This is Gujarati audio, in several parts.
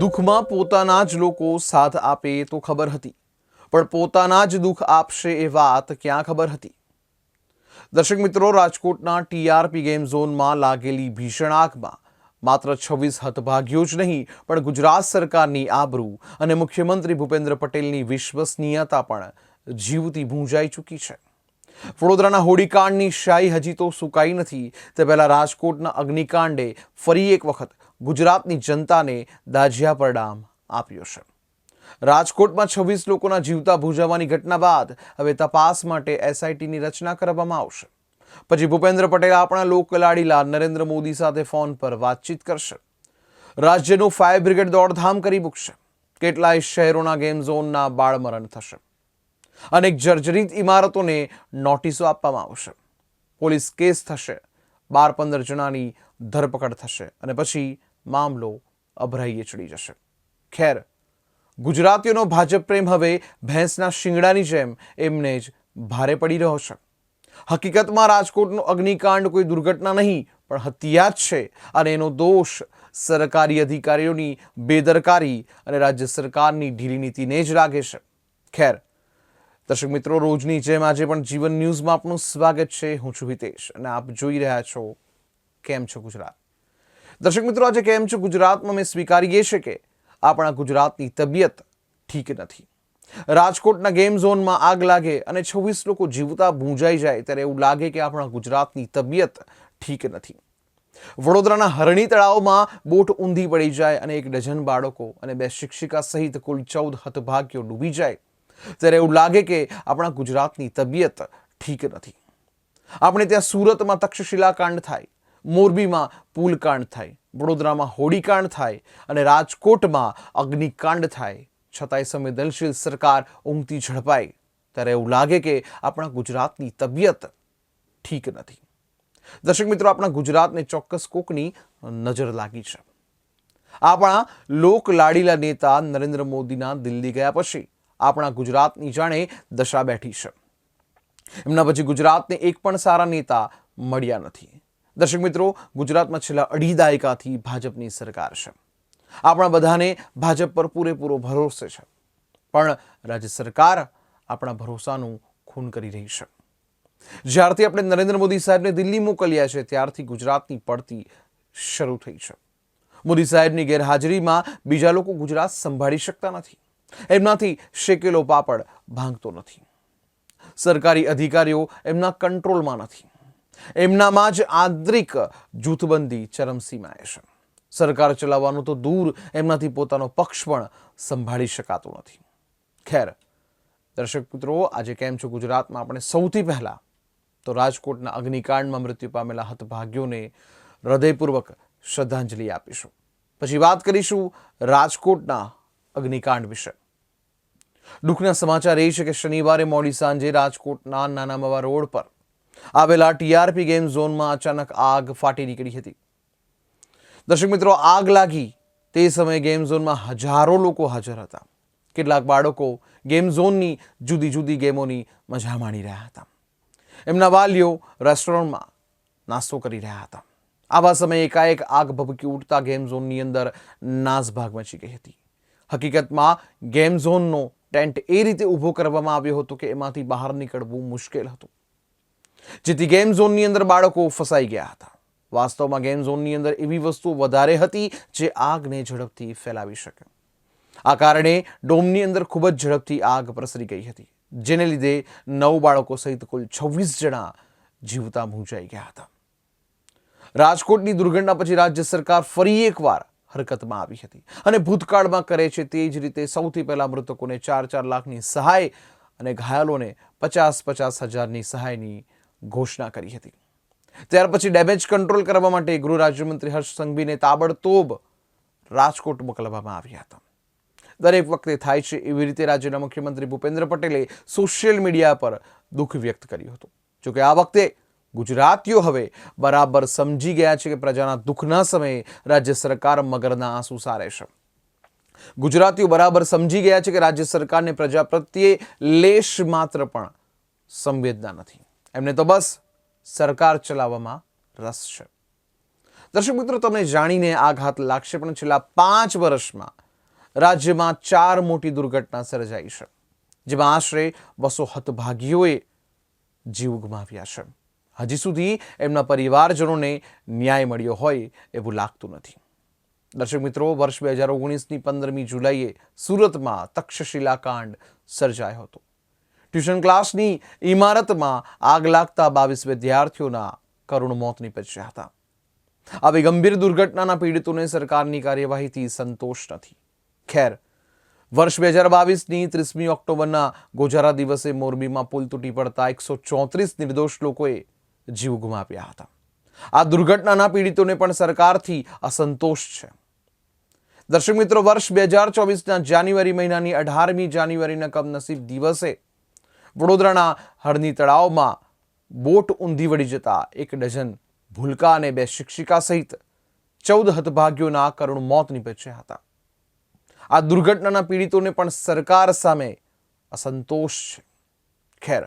દુઃખમાં પોતાના જ લોકો સાથ આપે તો ખબર હતી. પણ પોતાના જ દુઃખ આપશે એ વાત ક્યાં ખબર હતી? દર્શક મિત્રો, રાજકોટના ટીઆરપી ગેમ ઝોનમાં લાગેલી ભીષણ આગમાં માત્ર છવ્વીસ હતભાગ્યો જ નહીં, પણ ગુજરાત સરકારની આબરૂ અને મુખ્યમંત્રી ભૂપેન્દ્ર પટેલની વિશ્વસનીયતા પણ જીવતી ભૂંજાઈ ચૂકી છે. વડોદરાના હોડીકાંડની શાહી હજી તો સુકાઈ નથી, તે પહેલાં રાજકોટના અગ્નિકાંડે ફરી એક વખત ગુજરાતની જનતાને દાજિયા પરડામ આપ્યો છે. રાજકોટમાં છવ્વીસ લોકોના જીવતા ભૂજાવાની ઘટના બાદ હવે તપાસ માટે એસઆઈટીની રચના કરવામાં આવશે. પછી ભૂપેન્દ્ર પટેલ આપણા લોકલાડીલા નરેન્દ્ર મોદી સાથે ફોન પર વાતચીત કરશે. રાજ્યનું ફાયર બ્રિગેડ દોડધામ કરી મૂકશે. કેટલાય શહેરોના ગેમ ઝોનના બાળમરણ થશે. અનેક જર્જરિત ઇમારતોને નોટિસો આપવામાં આવશે. પોલીસ કેસ થશે. બાર પંદર જણાની ધરપકડ થશે અને પછી મામલો અભરાઈએ ચડી જશે. ખેર, ગુજરાતીઓનો ભાજપ પ્રેમ હવે ભેંસના શિંગડાની જેમ એમને જ ભારે પડી રહ્યો છે. હકીકતમાં રાજકોટનો અગ્નિકાંડ કોઈ દુર્ઘટના નહીં, પણ હત્યા જ છે અને એનો દોષ સરકારી અધિકારીઓની બેદરકારી અને રાજ્ય સરકારની ઢીલી નીતિને જ લાગે છે. ખેર, દર્શક મિત્રો, રોજની જેમ આજે પણ જીવન ન્યૂઝમાં આપનું સ્વાગત છે. હું છું હિતેશ અને આપ જોઈ રહ્યા છો કેમ છો ગુજરાત? દર્શક મિત્રો, આજે કેમ છો? ગુજરાતમાં મેં સ્વીકારીએ છે કે આપણા ગુજરાતની તબિયત ઠીક નથી. રાજકોટના ગેમ ઝોનમાં આગ લાગે અને છવ્વીસ લોકો જીવતા ભૂંજાઈ જાય ત્યારે એવું લાગે કે આપણા ગુજરાતની તબિયત ઠીક નથી. વડોદરાના હરણી તળાવમાં બોટ ઊંધી પડી જાય અને એક ડઝન બાળકો અને બે શિક્ષિકા સહિત કુલ ચૌદ હતભાગ્યો ડૂબી જાય ત્યારે એવું લાગે કે આપણા ગુજરાતની તબિયત ઠીક નથી. આપણે ત્યાં સુરતમાં તક્ષશિલા કાંડ થાય મોરબીમાં પુલકાંડ થાય, વડોદરામાં હોડીકાંડ થાય અને રાજકોટમાં અગ્નિકાંડ થાય. છતાંય સંવેદનશીલ સરકાર ઊંઘતી ઝડપાય ત્યારે એવું લાગે કે આપણા ગુજરાતની તબિયત ઠીક નથી. દર્શક મિત્રો, આપણા ગુજરાતને ચોક્કસ કોકની નજર લાગી છે. આપણા લોક લાડીલા નેતા નરેન્દ્ર મોદીના દિલ્હી ગયા પછી આપણા ગુજરાતની જાણે દશા બેઠી છે. એમના પછી ગુજરાતને એક પણ સારા નેતા મળ્યા નથી. દર્શક મિત્રો, ગુજરાતમાં છેલ્લા અઢી દાયકાથી ભાજપની સરકાર છે. આપણા બધાને ભાજપ પર પૂરેપૂરો ભરોસે છે. પણ રાજ્ય સરકાર આપણા ભરોસાનું ખૂન કરી રહી છે. જ્યારથી આપણે નરેન્દ્ર મોદી સાહેબને દિલ્હી મોકલ્યા છે, ત્યારથી ગુજરાતની પડતી શરૂ થઈ છે. મોદી સાહેબની ગેરહાજરીમાં બીજા લોકો ગુજરાત સંભાળી શકતા નથી. એમનાથી શેકેલો પાપડ ભાંગતો નથી. સરકારી અધિકારીઓ એમના કંટ્રોલમાં નથી. એમનામાં જ આંતરિક જૂથબંધી ચરમસીમાએ છે. સરકાર ચલાવવાનું તો દૂર એમનાથી પોતાનો પક્ષ પણ સંભાળી શકાતો નથી. ખેર, દર્શક મિત્રો, આજે કેમ છો ગુજરાતમાં? આપણે સૌથી પહેલા તો રાજકોટના અગ્નિકાંડમાં મૃત્યુ પામેલા હતભાગ્યોને હૃદયપૂર્વક શ્રદ્ધાંજલિ આપીશું. પછી વાત કરીશું રાજકોટના અગ્નિકાંડ વિશે. દુઃખના સમાચાર એ છે કે શનિવારે મોડી સાંજે રાજકોટના નાનામવા રોડ પર આવેલા ટીઆરપી ગેમ ઝોનમાં અચાનક આગ ફાટી નીકળી હતી. દર્શક મિત્રો, આગ લાગી તે સમયે ગેમ ઝોનમાં હજારો લોકો હાજર હતા. કેટલાક બાળકો ગેમ ઝોનની જુદી જુદી ગેમોની મજા માણી રહ્યા હતા. એમના વાલીઓ રેસ્ટોરન્ટમાં નાસ્તો કરી રહ્યા હતા. આવા સમયે એકાએક આગ ભભકી ઉઠતા ગેમ ઝોનની અંદર નાસભાગ મચી ગઈ હતી. હકીકતમાં ગેમ ઝોનનો ટેન્ટ એ રીતે ઊભો કરવામાં આવ્યો હતો કે એમાંથી બહાર નીકળવું મુશ્કેલ હતું. જેથી ગેમ ઝોનની અંદર બાળકો ફસાઈ ગયા હતા. વાસ્તવમાં ગેમ ઝોનની અંદર એવી વસ્તુ વધારે હતી જે આગને ઝડપથી ફેલાવી શકે. આ કારણે ડોમની અંદર ખૂબ જ ઝડપથી આગ પ્રસરી ગઈ હતી, જેને લીધે નવ બાળકો સહિત કુલ છવ્વીસ જણા જીવતા ભૂંજાઈ ગયા હતા. રાજકોટની દુર્ઘટના પછી રાજ્ય સરકાર ફરી એકવાર હરકતમાં આવી હતી અને ભૂતકાળમાં કરે છે તે જ રીતે સૌથી પહેલા મૃતકોને ચાર ચાર લાખની સહાય અને ઘાયલોને પચાસ પચાસ હજારની સહાયની ઘોષણા કરી હતી. ત્યાર પછી ડેમેજ કંટ્રોલ કરવા માટે ગૃહ રાજ્યમંત્રી હર્ષ સંઘવીને તાબડતોબ રાજકોટ મોકલવામાં આવ્યા હતા. દરેક વખતે થાય છે એવી રીતે રાજ્યના મુખ્યમંત્રી ભૂપેન્દ્ર પટેલે સોશિયલ મીડિયા પર દુઃખ વ્યક્ત કર્યું હતું. જોકે આ વખતે ગુજરાતીઓ હવે બરાબર સમજી ગયા છે કે પ્રજાના દુઃખના સમયે રાજ્ય સરકાર મગરના આંસુ સારે છે. ગુજરાતીઓ બરાબર સમજી ગયા છે કે રાજ્ય સરકારને પ્રજા પ્રત્યે લેશ માત્ર પણ સંવેદના નથી. એમને તો બસ સરકાર ચલાવવામાં રસ છે. દર્શક મિત્રો, તમને જાણીને આઘાત લાગશે, પણ છેલ્લા પાંચ વર્ષમાં રાજ્યમાં ચાર મોટી દુર્ઘટના સર્જાઈ છે, જેમાં આશરે બસો હતભાગીઓએ જીવ ગુમાવ્યા છે. હજી સુધી એમના પરિવારજનોને ન્યાય મળ્યો હોય એવું લાગતું નથી. દર્શક મિત્રો, વર્ષ બે હજાર ઓગણીસની પંદરમી જુલાઈએ સુરતમાં તક્ષશિલા કાંડ સર્જાયો હતો. ટ્યુશન ક્લાસની ઇમારતમાં આગ લાગતા બાવીસ વિદ્યાર્થીઓના કરુણ મોત નીપજ્યા હતા. આવી ગંભીર દુર્ઘટનાના પીડિતોને સરકારની કાર્યવાહીથી સંતોષ નથી. ખેર, વર્ષ બે હજાર બાવીસની ત્રીસમી ઓક્ટોબરના ગોજારા દિવસે મોરબીમાં પુલ તૂટી પડતા એકસો ચોત્રીસ નિર્દોષ લોકોએ જીવ ગુમાવ્યા હતા. આ દુર્ઘટનાના પીડિતોને પણ સરકારથી અસંતોષ છે. દર્શક મિત્રો, વર્ષ બે હજાર ચોવીસના જાન્યુઆરી મહિનાની અઢારમી જાન્યુઆરીના કમનસીબ દિવસે વડોદરાના હળની તળાવમાં બોટ ઊંધી વળી જતા એક ડઝન ભૂલકા અને બે શિક્ષિકા સહિત ચૌદ હતભાગ્યોના કરુણ મોત નીપજ્યા હતા. આ દુર્ઘટનાના પીડિતોને પણ સરકાર સામે અસંતોષ છે. ખેર,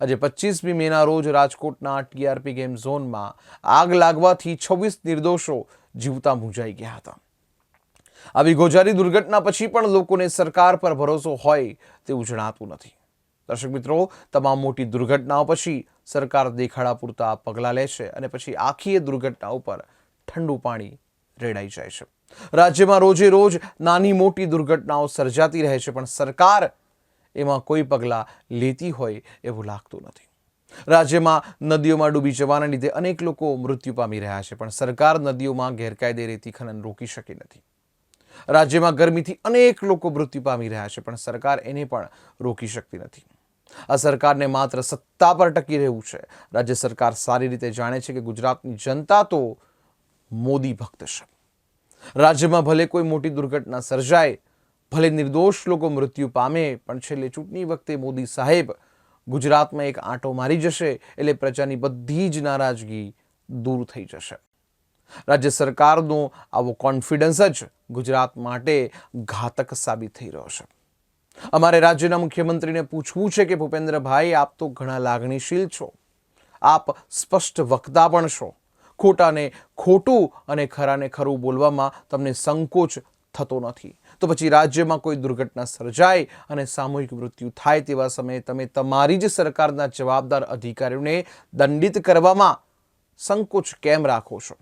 આજે પચીસમી મેના રોજ રાજકોટના ટીઆરપી ગેમ ઝોનમાં આગ લાગવાથી છવ્વીસ નિર્દોષો જીવતા મૂંઝાઈ ગયા હતા. આવી ગોજારી દુર્ઘટના પછી પણ લોકોને સરકાર પર ભરોસો હોય તેવું જણાતું નથી. દર્શક મિત્રો, તમામ મોટી દુર્ઘટનાઓ પછી સરકાર દેખાડા પૂરતા પગલાં લે છે અને પછી આખી એ દુર્ઘટના ઉપર ઠંડુ પાણી રેડાઈ જાય છે. રાજ્યમાં રોજે રોજ નાની મોટી દુર્ઘટનાઓ સર્જાતી રહે છે, પણ સરકાર એમાં કોઈ પગલાં લેતી હોય એવું લાગતું નથી. રાજ્યમાં નદીઓમાં ડૂબી જવાના લીધે અનેક લોકો મૃત્યુ પામી રહ્યા છે, પણ સરકાર નદીઓમાં ગેરકાયદે રેતી ખનન રોકી શકી નથી. રાજ્યમાં ગરમીથી અનેક લોકો મૃત્યુ પામી રહ્યા છે, પણ સરકાર એને પણ રોકી શકતી નથી. આ સરકારને માત્ર સત્તા પર ટકી રહેવું છે. રાજ્ય સરકાર સારી રીતે જાણે છે કે ગુજરાતની જનતા તો મોદી ભક્ત છે. રાજ્યમાં ભલે કોઈ મોટી દુર્ઘટના સર્જાય, ભલે નિર્દોષ લોકો મૃત્યુ પામે, પણ છેલ્લે ચૂંટણી વખતે મોદી સાહેબ ગુજરાતમાં એક આંટો મારી જશે એટલે પ્રજાની બધી જ નારાજગી દૂર થઈ જશે. રાજ્ય સરકારનો આવો કોન્ફિડન્સ જ ગુજરાત માટે ઘાતક સાબિત થઈ રહ્યો છે. અમારે રાજ્યના મુખ્યમંત્રીને પૂછવું છે કે, ભૂપેન્દ્રભાઈ, આપ તો ઘણા લાગણીશીલ છો. આપ સ્પષ્ટ વક્તા પણ છો. ખોટાને ખોટું અને ખરાને ખરું બોલવામાં તમને સંકોચ થતો નથી. તો પછી રાજ્યમાં કોઈ દુર્ઘટના સર્જાય અને સામૂહિક મૃત્યુ થાય તેવા સમયે તમે તમારી જ સરકારના જવાબદાર અધિકારીઓને દંડિત કરવામાં સંકોચ કેમ રાખો છો?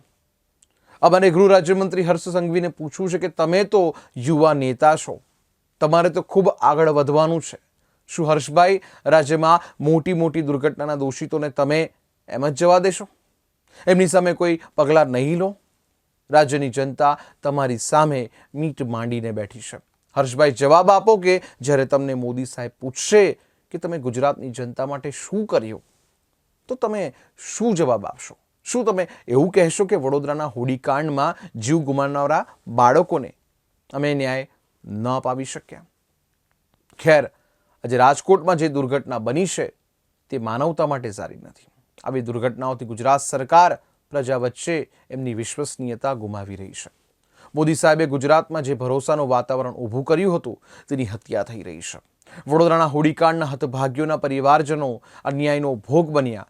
અમારે ગૃહ રાજ્યમંત્રી હર્ષ સંઘવીને પૂછવું છે કે, તમે તો યુવા નેતા છો. તમારે તો ખૂબ આગળ વધવાનું છે. શું હર્ષભાઈ, રાજ્યમાં મોટી મોટી દુર્ઘટનાના દોષિતોને તમે એમ જ જવા દેશો? એમની સામે કોઈ પગલાં નહીં લો? રાજ્યની જનતા તમારી સામે મીટ માંડીને બેઠી છે. હર્ષભાઈ, જવાબ આપો કે જ્યારે તમને મોદી સાહેબ પૂછશે કે તમે ગુજરાતની જનતા માટે શું કર્યું, તો તમે શું જવાબ આપશો? શું તમે એવું કહેશો કે વડોદરાના હોડીકાંડમાં જીવ ગુમાવનારા બાળકોને અમે ન્યાય ન અપાવી શક્યા. ખેર, આજે રાજકોટમાં જે દુર્ઘટના બની છે, તે માનવતા માટે સારી નથી. આવી દુર્ઘટનાઓથી ગુજરાત સરકાર પ્રજા વચ્ચે એમની વિશ્વસનીયતા ગુમાવી રહી છે. મોદી સાહેબે ગુજરાતમાં જે ભરોસાનું વાતાવરણ ઊભું કર્યું હતું, તેની હત્યા થઈ રહી છે. વડોદરાના હોડીકાંડના હતભાગ્યોના પરિવારજનો અન્યાયનો ભોગ બન્યા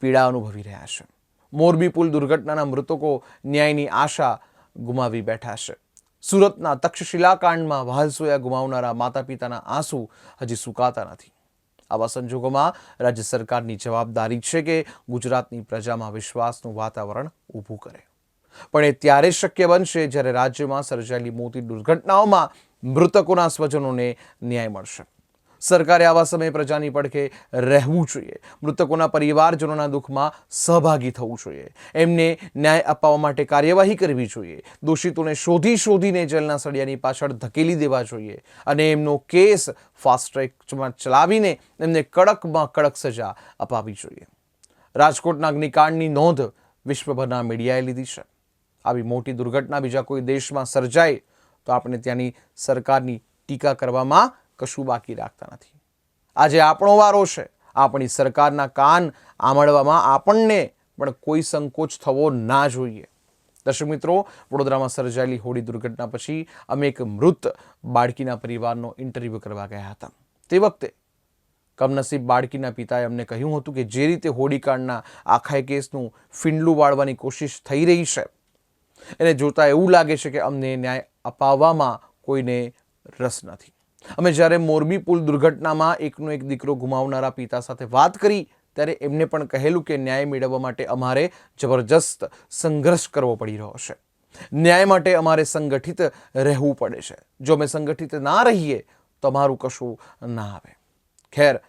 પીડા અનુભવી રહ્યા છે. મોરબી પુલ દુર્ઘટનાના મૃતકો ન્યાયની આશા ગુમાવી બેઠા છે. સુરતના તક્ષશિલા કાંડમાં વહાલસોયા ગુમાવનારા માતા પિતાના આંસુ હજી સુકાતા નથી. આવા સંજોગોમાં રાજ્ય સરકારની જવાબદારી છે કે ગુજરાતની પ્રજામાં વિશ્વાસનું વાતાવરણ ઊભું કરે. પણ એ ત્યારે શક્ય બનશે જ્યારે રાજ્યમાં સર્જાયેલી મોટી દુર્ઘટનાઓમાં મૃતકોના સ્વજનોને ન્યાય મળશે. સરકારે આવા સમયે પ્રજાની પડખે રહેવું જોઈએ. મૃતકોના પરિવારજનોના દુઃખમાં સહભાગી થવું જોઈએ. એમને ન્યાય અપાવવા માટે કાર્યવાહી કરવી જોઈએ. દોષિતોને શોધી શોધીને જેલના સળિયાની પાછળ ધકેલી દેવા જોઈએ અને એમનો કેસ ફાસ્ટ ટ્રેકમાં ચલાવીને એમને કડકમાં કડક સજા અપાવી જોઈએ. રાજકોટના અગ્નિકાંડની નોંધ વિશ્વભરના મીડિયાએ લીધી છે. આવી મોટી દુર્ઘટના બીજા કોઈ દેશમાં સર્જાય તો આપણે ત્યાંની સરકારની ટીકા કરવામાં કશું બાકી રાખતા નથી. આજે આપણો વારો છે. આપણી સરકારના કાન આમળવામાં આપણને પણ કોઈ સંકોચ થવો ના જોઈએ. દર્શક મિત્રો, વડોદરામાં સર્જાયેલી હોડી દુર્ઘટના પછી અમે એક મૃત બાળકીના પરિવારનો ઇન્ટરવ્યૂ કરવા ગયા હતા. તે વખતે કમનસીબ બાળકીના પિતાએ અમને કહ્યું હતું કે જે રીતે હોડીકાંડના આખા કેસનું ફીંડલું વાળવાની કોશિશ થઈ રહી છે, એને જોતાં એવું લાગે છે કે અમને ન્યાય અપાવવામાં કોઈને રસ નથી. અમે જ્યારે મોરબી પુલ દુર્ઘટનામાં એકનો એક દીકરો ગુમાવનારા પિતા સાથે વાત કરી, ત્યારે એમને પણ કહેલું કે ન્યાય મેળવવા માટે અમારે જબરજસ્ત સંઘર્ષ કરવો પડી રહ્યો છે. ન્યાય માટે અમારે સંગઠિત રહેવું પડે છે. જો અમે સંગઠિત ના રહીએ, તો અમારું કશું ના આવે. ખેર,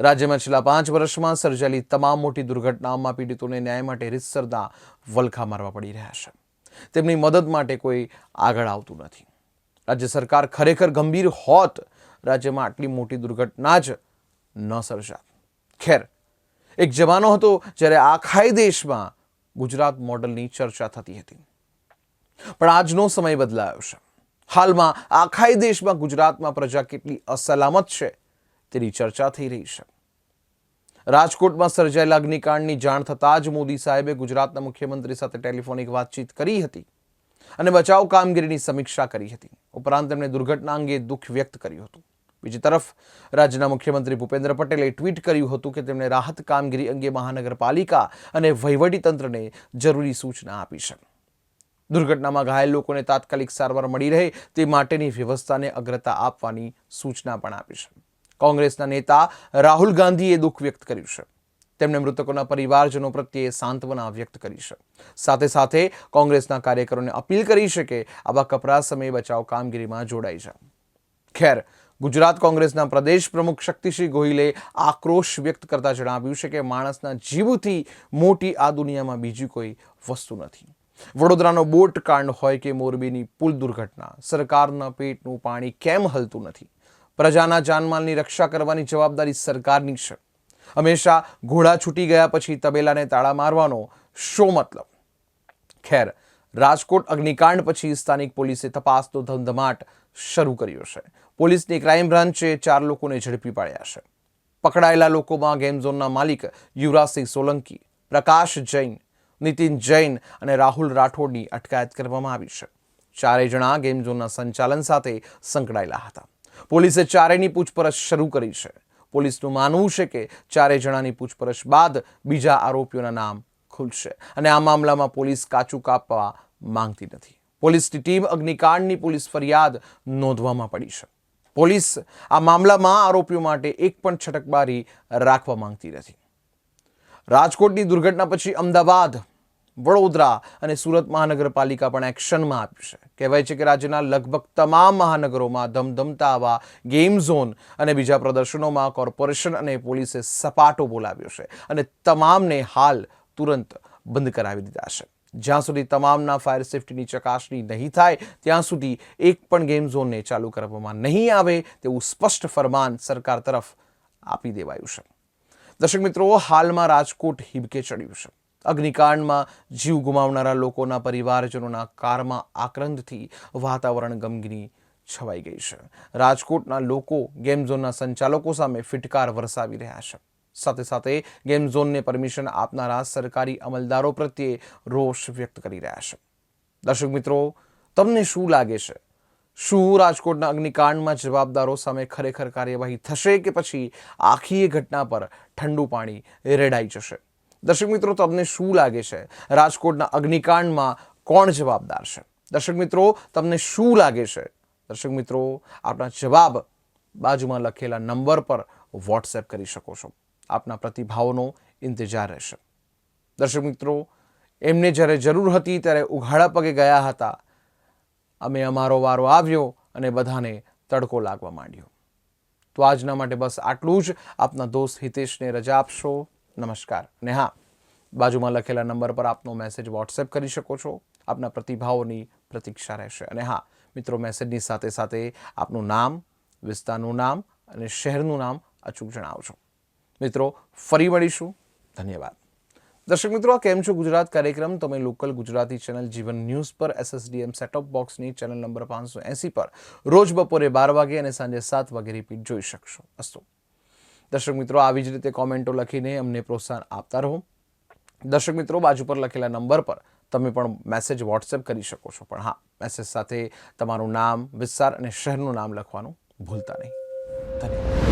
રાજ્યમાં છેલ્લા પાંચ વર્ષમાં સર્જાયેલી તમામ મોટી દુર્ઘટનાઓમાં પીડિતોને ન્યાય માટે રીતસરના વલખા મારવા પડી રહ્યા છે. તેમની મદદ માટે કોઈ આગળ આવતું નથી. રાજ્ય સરકાર ખરેખર ગંભીર હોત, રાજ્યમાં આટલી મોટી દુર્ઘટના જ ન સર્જાત. ખેર, એક જમાનો હતો જ્યારે આખાય દેશમાં ગુજરાત મોડલની ચર્ચા થતી હતી. પણ આજનો સમય બદલાયો છે. હાલમાં આખાય દેશમાં ગુજરાતમાં પ્રજા કેટલી અસલામત છે તેની ચર્ચા થઈ રહી છે. રાજકોટમાં સર્જાયેલા અગ્નિકાંડની જાણ થતાં જ મોદી સાહેબે ગુજરાતના મુખ્યમંત્રી સાથે ટેલિફોનિક વાતચીત કરી હતી. અને બચાવ કામગીરીની સમીક્ષા કરી હતી. ઉપરાંત તેમણે દુર્ઘટના અંગે દુઃખ વ્યક્ત કર્યું હતું. બીજી તરફ, રાજ્યના મુખ્યમંત્રી ભૂપેન્દ્ર પટેલે ટ્વીટ કર્યું હતું કે તેમણે રાહત કામગીરી અંગે મહાનગરપાલિકા અને વહીવટીતંત્રને જરૂરી સૂચના આપી છે. દુર્ઘટનામાં ઘાયલ લોકોને તાત્કાલિક સારવાર મળી રહે તે માટેની વ્યવસ્થાને અગ્રતા આપવાની સૂચના પણ આપી છે. કોંગ્રેસના નેતા રાહુલ ગાંધીએ દુઃખ વ્યક્ત કર્યું છે. તેમણે મૃતકોના પરિવારજનો પ્રત્યે સાંત્વના વ્યક્ત કરી છે. સાથે સાથે કોંગ્રેસના કાર્યકરોને અપીલ કરી છે કે આવા કપરા સમયે બચાવ કામગીરીમાં જોડાઈ જાય ખેર, ગુજરાત કોંગ્રેસના પ્રદેશ પ્રમુખ શક્તિસિંહ ગોહિલે આક્રોશ વ્યક્ત કરતા જણાવ્યું છે કે માણસના જીવથી મોટી આ દુનિયામાં બીજી કોઈ વસ્તુ નથી. વડોદરાનો બોટ કાંડ હોય કે મોરબીની પુલ દુર્ઘટના, સરકારના પેટનું પાણી કેમ હલતું નથી? પ્રજાના જાનમાલની રક્ષા કરવાની જવાબદારી સરકારની છે. હંમેશા ઘોડા છૂટી ગયા પછી તબેલાને તાળા મારવાનો શો મતલબ? ખેર, રાજકોટ અગ્નિકાંડ પછી સ્થાનિક પોલીસે તપાસનો ધમધમાટ શરૂ કર્યો છે. પોલીસની ક્રાઇમ બ્રાન્ચે ચાર લોકોને ઝડપી પાડ્યા છે. પકડાયેલા લોકોમાં ગેમ ઝોનના માલિક યુવરાજસિંહ સોલંકી, પ્રકાશ જૈન, નીતિન જૈન અને રાહુલ રાઠોડની અટકાયત કરવામાં આવી છે. ચારેય જણા ગેમ ઝોનના સંચાલન સાથે સંકળાયેલા હતા. પોલીસે ચારેયની પૂછપરછ શરૂ કરી છે. પોલીસનું માનવું છે કે ચારેય જણાની પૂછપરછ બાદ બીજા આરોપીઓના નામ ખુલશે. અને આ મામલામાં પોલીસ કાચું કાપવા માંગતી નથી. પોલીસની ટીમ અગ્નિકાંડની પોલીસ ફરિયાદ નોંધવામાં પડી છે. પોલીસ આ મામલામાં આરોપીઓ માટે એક પણ છટકબારી રાખવા માંગતી નથી. રાજકોટની દુર્ઘટના પછી અમદાવાદ વડોદરા અને સુરત મહાનગરપાલિકા પણ એક્શનમાં આપ્યું છે કહેવાય છે કે રાજ્યના લગભગ તમામ મહાનગરોમાં ધમધમતા આવા ગેમ ઝોન અને બીજા પ્રદર્શનોમાં કોર્પોરેશન અને પોલીસે સપાટો બોલાવ્યો છે અને તમામને હાલ તુરંત બંધ કરાવી દીધા છે. જ્યાં સુધી તમામના ફાયર સેફટીની ચકાસણી નહીં થાય, ત્યાં સુધી એક પણ ગેમ ઝોનને ચાલુ કરવામાં નહીં આવે તેવું સ્પષ્ટ ફરમાન સરકાર તરફ આપી દેવાયું છે. દર્શક મિત્રો, હાલમાં રાજકોટ હિબકે ચડ્યું છે. અગ્નિકાંડમાં જીવ ગુમાવનારા લોકોના પરિવારજનોના કારમાં આક્રંદથી વાતાવરણ ગમગીની છવાઈ ગઈ છે. રાજકોટના લોકો ગેમ ઝોનના સંચાલકો સામે ફિટકાર વરસાવી રહ્યા છે. સાથે સાથે ગેમ ઝોનને પરમિશન આપનારા સરકારી અમલદારો પ્રત્યે રોષ વ્યક્ત કરી રહ્યા છે. દર્શક મિત્રો, તમને શું લાગે છે? શું રાજકોટના અગ્નિકાંડમાં જવાબદારો સામે ખરેખર કાર્યવાહી થશે કે પછી આખી એ ઘટના પર ઠંડુ પાણી રેડાઈ જશે? દર્શક મિત્રો, તમને શું લાગે છે? રાજકોટના અગ્નિકાંડમાં કોણ જવાબદાર છે? દર્શક મિત્રો, તમને શું લાગે છે? દર્શક મિત્રો, આપના જવાબ બાજુમાં લખેલા નંબર પર વોટ્સએપ કરી શકો છો. આપના પ્રતિભાવોનો ઇંતજાર રહેશે. દર્શક મિત્રો, એમને જ્યારે જરૂર હતી ત્યારે ઉઘાડા પગે ગયા હતા. અમે અમારો વારો આવ્યો અને બધાને તડકો લાગવા માંડ્યો. તો આજના માટે બસ આટલું જ. આપના દોસ્ત હિતેશને રજા આપશો. નમસ્કાર. અને હા બાજુમાં લખેલા નંબર પર આપનો મેસેજ વોટ્સએપ કરી શકો છો. આપના પ્રતિભાવોની પ્રતીક્ષા રહેશે. અને હા, મિત્રો મેસેજની સાથે સાથે આપનું નામ, વિસ્તારનું નામ અને શહેરનું નામ અચૂક જણાવજો મિત્રો, ફરી મળીશું. ધન્યવાદ. દર્શક મિત્રો, આ કેમ છો? ગુજરાત કાર્યક્રમ, તમે local Gujarati channel Jeevan news પર એસએસડીએમ સેટઅપ બોક્સની ચેનલ નંબર પાંચસો એંસી પર રોજ બપોરે બાર વાગે અને સાંજે સાત વાગે રિપીટ જોઈ શકશો. અસ્તુ. દર્શક મિત્રો, આવી જ રીતે કોમેન્ટો લખીને અમને પ્રોત્સાહન આપતા રહો. દર્શક મિત્રો, બાજુ પર લખેલા નંબર પર તમે પણ મેસેજ વોટ્સએપ કરી શકો છો. પણ હા મેસેજ સાથે તમારું નામ, વિસ્તાર અને શહેરનું નામ લખવાનું ભૂલતા નહીં. ધન્યવાદ.